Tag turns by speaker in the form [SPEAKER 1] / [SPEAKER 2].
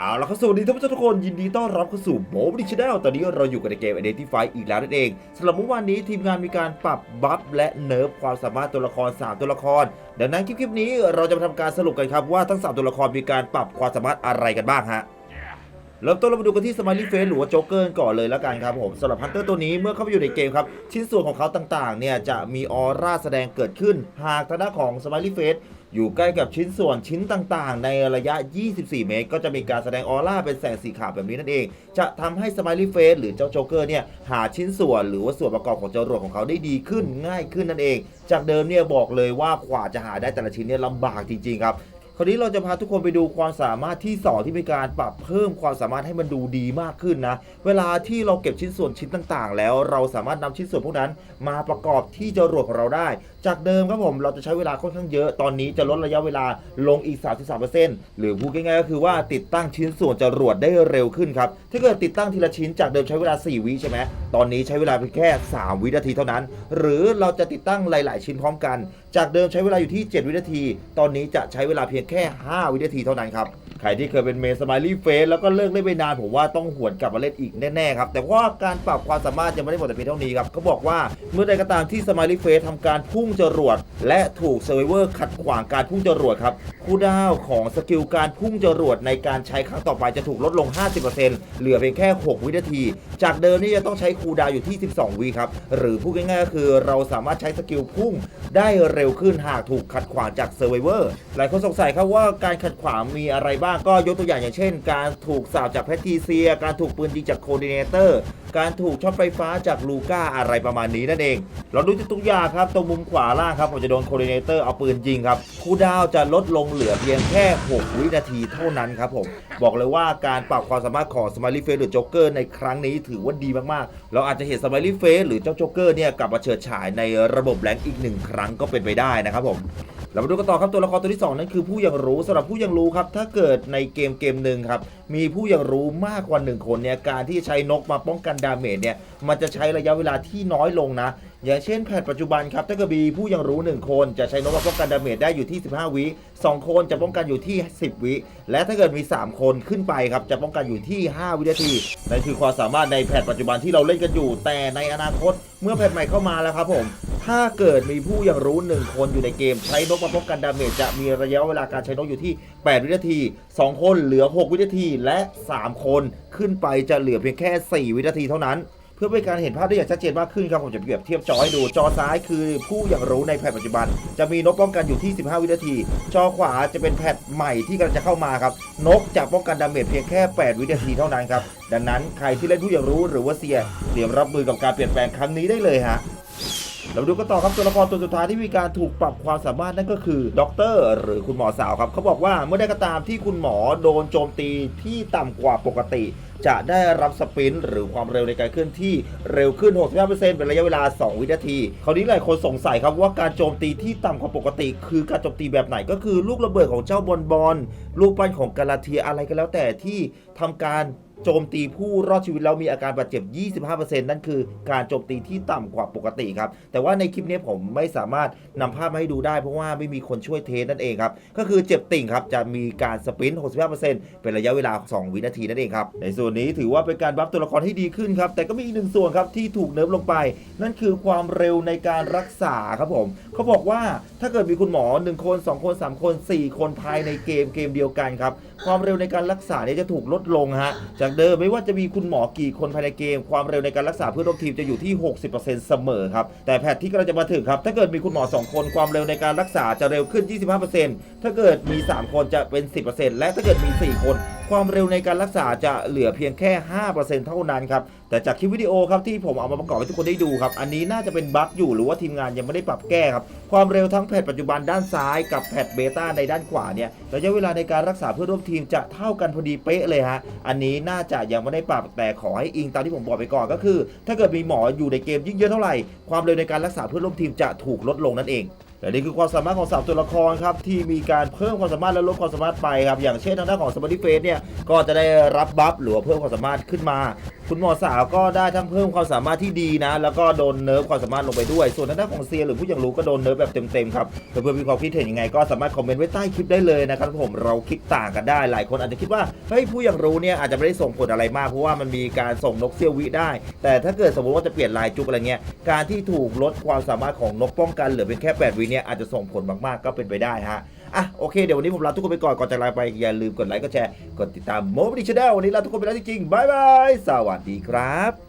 [SPEAKER 1] เอาละครับสวัสดีท่านผู้ชมทุกคนยินดีต้อนรับเข้าสู่โมบิชแนลตอนนี้เราอยู่กันในเกม Identify อีกแล้วนั่นเองสำหรับเมื่อวานนี้ทีมงานมีการปรับบัฟและเนิร์ฟความสามารถตัวละคร 3 ตัวละคร ดังนั้นคลิปนี้เราจะมาทำการสรุปกันครับว่าทั้ง 3 ตัวละครมีการปรับความสามารถอะไรกันบ้างฮะเริ่มต้นเรามาดูกันที่สม i ลี่เฟสหรือว่าโจ๊กเกอร์ก่อนเลยแล้วกันครับผมสำหรับฮันเตอร์ตัวนี้เมื่อเข้าไปอยู่ในเกมครับ ชิ้นส่วนของเขาต่างๆเนี่ยจะมีออร่าแสดงเกิดขึ้น หากทางด้านของสม i ลี่เฟส อยู่ใกล้กับชิ้นส่วนชิ้นต่างๆ ในระยะ 24 เมตร ก็จะมีการแสดงออร่าเป็นแสงสีขาวแบบนี้นั่นเอง จะทำให้สมลี่เฟสหรือเจ้าโจ๊กเกอร์เนี่ยหาชิ้นส่วนหรือว่าส่วนประกอบของจรวดของเขาได้ดีขึ้นง่ายขึ้นนั่นเอง จากเดิมเนี่ยบอกเลยว่ากว่าจะหาได้แต่ละชิ้นเนี่ยลำบากจริงๆครับ คราวนี้เราจะพาทุกคนไปดูความสามารถที่2ที่มีการปรับเพิ่มความสามารถให้มันดูดีมากขึ้นนะ เวลาที่เราเก็บชิ้นส่วนชิ้นต่างๆ แล้วเราสามารถนำชิ้นส่วนพวกนั้น มาประกอบที่จรวดของเราได้ จากเดิมครับผมเราจะใช้เวลาค่อนข้างเยอะตอนนี้จะลดระยะเวลาลงอีก 33%หรือพูดง่ายๆก็คือว่าติดตั้งชิ้นส่วนจรวดได้เร็วขึ้นครับถ้าเกิดติดตั้งทีละชิ้นจากเดิมใช้เวลา 4 วิใช่ไหมตอนนี้ใช้เวลาเพียงแค่ 3 วินาทีเท่านั้น หรือเราจะติดตั้งหลาย ๆ ชิ้นพร้อมกัน จากเดิมใช้เวลาอยู่ที่ 7 วินาที ตอนนี้จะใช้เวลาเพียงแค่ 5 วินาทีเท่านั้นครับใครที่เคยเป็นเมสม i ลี่เฟสแล้วก็เลิกเล่นไปนานผมว่าต้องหวนกลับมาเล่นอีกแน่ๆครับแต่ว่าการปรับความสามารถยังไม่ได้หมดแต่เพียงเท่านี้ครับเขาบอกว่าเมื่อใดก็ตามที่สม i ลี่เฟสทำการพุ่งจรวด และถูกเซอร์ไวเวอร์ขัดขวางการพุ่งจรวดครับ คูลดาวน์ของสกิลการพุ่งจรวดในการใช้ครั้งต่อไปจะถูกลดลง 50%เหลือเพียงแค่ 6 วินาที จากเดิมนี่จะต้องใช้คูลดาวน์อยู่ที่ 12 วิครับ หรือพูดง่ายๆก็คือเราสามารถใช้สกิลพุ่งได้เร็วขึ้นหากถูกขัดขวางจากเซอร์ไวเวอร์หลายคนสงสัยครับว่าการขัดขวางมีอะไรบ้างก็ยกตัวอย่างอย่างเช่น การถูกสาบจากแพททีเซีย การถูกปืนยิงจากโคดิเนเตอร์การถูกช็อตไฟฟ้าจากลูก้าอะไรประมาณนี้นั่นเอง เราดูจากตัวอย่างครับตรงมุมขวาล่างครับผมจะโดนโคดิเนเตอร์เอาปืนยิงครับคูดาวจะลดลงเหลือเพียงแค่ 6 วินาทีเท่านั้นครับผม บอกเลยว่าการปรับความสามารถของสมาร์ l ี f เฟสหรือโจ๊กเกอร์ในครั้งนี้ถือว่าดีมากๆ เราอาจจะเห็นสมาร์ l ี f เฟสหรือเจ้าโจ๊กเกอร์เนี่ยกลับมาเฉิดฉายในระบบแรงค์อีกหนึ่งครั้งก็เป็นไปได้นะครับผม เรามาดูกันต่อครับตัวละครตัวที่ 2 นั่นคือผู้ยังรู้สำหรับผู้ยังรู้ครับ ถ้าเกิดในเกมเกมหนึ่งครับ มีผู้ยังรู้มากกว่า 1 คนเนี่ย การที่จะใช้นกมาป้องกันดาเมจเนี่ย มันจะใช้ระยะเวลาที่น้อยลงนะ อย่างเช่นแพทปัจจุบันครับ ถ้าเกิดมีผู้ยังรู้ 1 คน จะใช้นกมาป้องกันดาเมจได้อยู่ที่ 15 วิ2 คนจะป้องกันอยู่ที่ 10 วิ และถ้าเกิดมี 3 คนขึ้นไปครับ จะป้องกันอยู่ที่ 5 วินาทีนั่นคือความสามารถในแพทปัจจุบันที่เราเล่นกันอยู่ แต่ในอนาคตเมื่อแพทใหม่เข้ามาแล้วครับผม ถ้าเกิดมีผู้ยังรู้ 1 คนอยู่ในเกม ใช้นกมาป้องกันดาเมจจะมีระยะเวลาการใช้นกอยู่ที่ 8 วินาที 2 คนเหลือ 6 วินาทีและ 3 คนขึ้นไปจะเหลือเพียงแค่ 4 วินาทีเท่านั้นเพื่อเป็นการเห็นภาพได้อย่างชัดเจนมากขึ้นครับผมจะเปรียบเทียบจอให้ดูจอซ้ายคือผู้อย่างรู้ในแพทปัจจุบัน จะมีนกป้องกันอยู่ที่ 15 วินาที จอขวาจะเป็นแพทใหม่ที่กำลังจะเข้ามาครับ นกจะป้องกันดาเมจเพียงแค่ 8 วินาทีเท่านั้นครับ ดังนั้นใครที่เล่นผู้อย่างรู้หรือว่าเซียเตรียมรับมือกับการเปลี่ยนแปลงครั้งนี้ได้เลยฮะ เรามาดูกันต่อครับตัวละครตัวสุดท้ายที่มีการถูกปรับความสามารถนั่นก็คือด็อกเตอร์หรือคุณหมอสาวครับเขาบอกว่าเมื่อใดก็ตามที่คุณหมอโดนโจมตีที่ต่ำกว่าปกติ จะได้รับสปรินต์หรือความเร็วในการเคลื่อนที่เร็วขึ้น 65%เป็นระยะเวลา 2 วินาที คราวนี้หลายคนสงสัยครับว่าการโจมตีที่ต่ำกว่าปกติ คือการโจมตีแบบไหนก็คือลูกระเบิดของเจ้าบอลบอลลูกปั้นของกาลาเทียอะไรก็แล้วแต่ที่ทำการ โจมตีผู้รอดชีวิตแล้วมีอาการบาดเจ็บ 25%นั่นคือการโจมตีที่ต่ำกว่าปกติครับ แต่ว่าในคลิปนี้ผมไม่สามารถนำภาพมาให้ดูได้เพราะว่าไม่มีคนช่วยเทสนั่นเองครับ ก็คือเจ็บติ่งครับ จะมีการสปรินต์65%เป็นระยะเวลา 2 วินาทีนั่นเองครับ ในส่วนนี้ถือว่าเป็นการบัฟตัวละครที่ดีขึ้นครับ แต่ก็มีอีกหนึ่งส่วนครับที่ถูกเนิร์ฟลงไป นั่นคือความเร็วในการรักษาครับผม เขาบอกว่าถ้าเกิดมีคุณหมอ 1 คน 2 คน 3 คน 4 คนภายในเกมเกมเดียวกันครับ ความเร็วในการรักษาเนี่ยจะถูกลดลงฮะจากเดิมไม่ว่าจะมีคุณหมอกี่คนภายในเกม ความเร็วในการรักษาเพื่อนร่วมทีมจะอยู่ที่ 60%เสมอครับแต่แพทที่กำลังจะมาถึงครับถ้าเกิดมีคุณหมอ 2 คนความเร็วในการรักษาจะเร็วขึ้น 25%ถ้าเกิดมี 3 คนจะเป็น 10%และถ้าเกิดมี 4 คน ความเร็วในการรักษาจะเหลือเพียงแค่ 5%เท่านั้นครับ แต่จากคลิปวิดีโอครับที่ผมเอามาประกอบให้ทุกคนได้ดูครับ อันนี้น่าจะเป็นบั๊กอยู่หรือว่าทีมงานยังไม่ได้ปรับแก้ครับ ความเร็วทั้งแพทปัจจุบันด้านซ้ายกับแพทเบต้าในด้านขวาเนี่ยระยะเวลาในการรักษาเพื่อร่วมทีมจะเท่ากันพอดีเป๊ะเลยฮะ อันนี้น่าจะยังไม่ได้ปรับแต่ขอให้อิงตามที่ผมบอกไปก่อนก็คือ ถ้าเกิดมีหมออยู่ในเกมยิ่งเยอะเท่าไหร่ ความเร็วในการรักษาเพื่อร่วมทีมจะถูกลดลงนั่นเอง และนี่คือความสามารถของสามตัวละครครับที่มีการเพิ่มความสามารถและลดความสามารถไปครับอย่างเช่นทางด้านของสมาร์ทเฟสเนี่ยก็จะได้รับบัฟหรือเพิ่มความสามารถขึ้นมา คุณหมอสาวก็ได้ทั้งเพิ่มความสามารถที่ดีนะ แล้วก็โดนเนิร์ฟความสามารถลงไปด้วย ส่วนทางด้านของเซียหรือผู้ยังรู้ก็โดนเนิร์ฟแบบเต็มๆครับเพื่อนๆมีความคิดเห็นยังไง ก็สามารถคอมเมนต์ไว้ใต้คลิปได้เลยนะครับผมเราคิดต่างกันได้ หลายคนอาจจะคิดว่าเฮ้ยผู้ยังรู้เนี่ยอาจจะไม่ได้ส่งผลอะไรมากเพราะว่ามันมีการส่งนกเซียววิได้ แต่ถ้าเกิดสมมติว่าจะเปลี่ยนลายจุกอะไรเงี้ยการที่ถูกลดความสามารถของนกป้องกันเหลือเป็นแค่8วิเนี่ยอาจจะส่งผลมากๆก็เป็นไปได้ฮะอะโอเคเดี๋ยววันนี้ผมลาทุกคนไปก่อนก่อนจากลาไปอย่าลืมกดไลค์กดแชร์กดติดตามโมบิดิชแนลวันนี้ลาทุกคนไปแล้วจริงๆบายบายสวัสดีครับ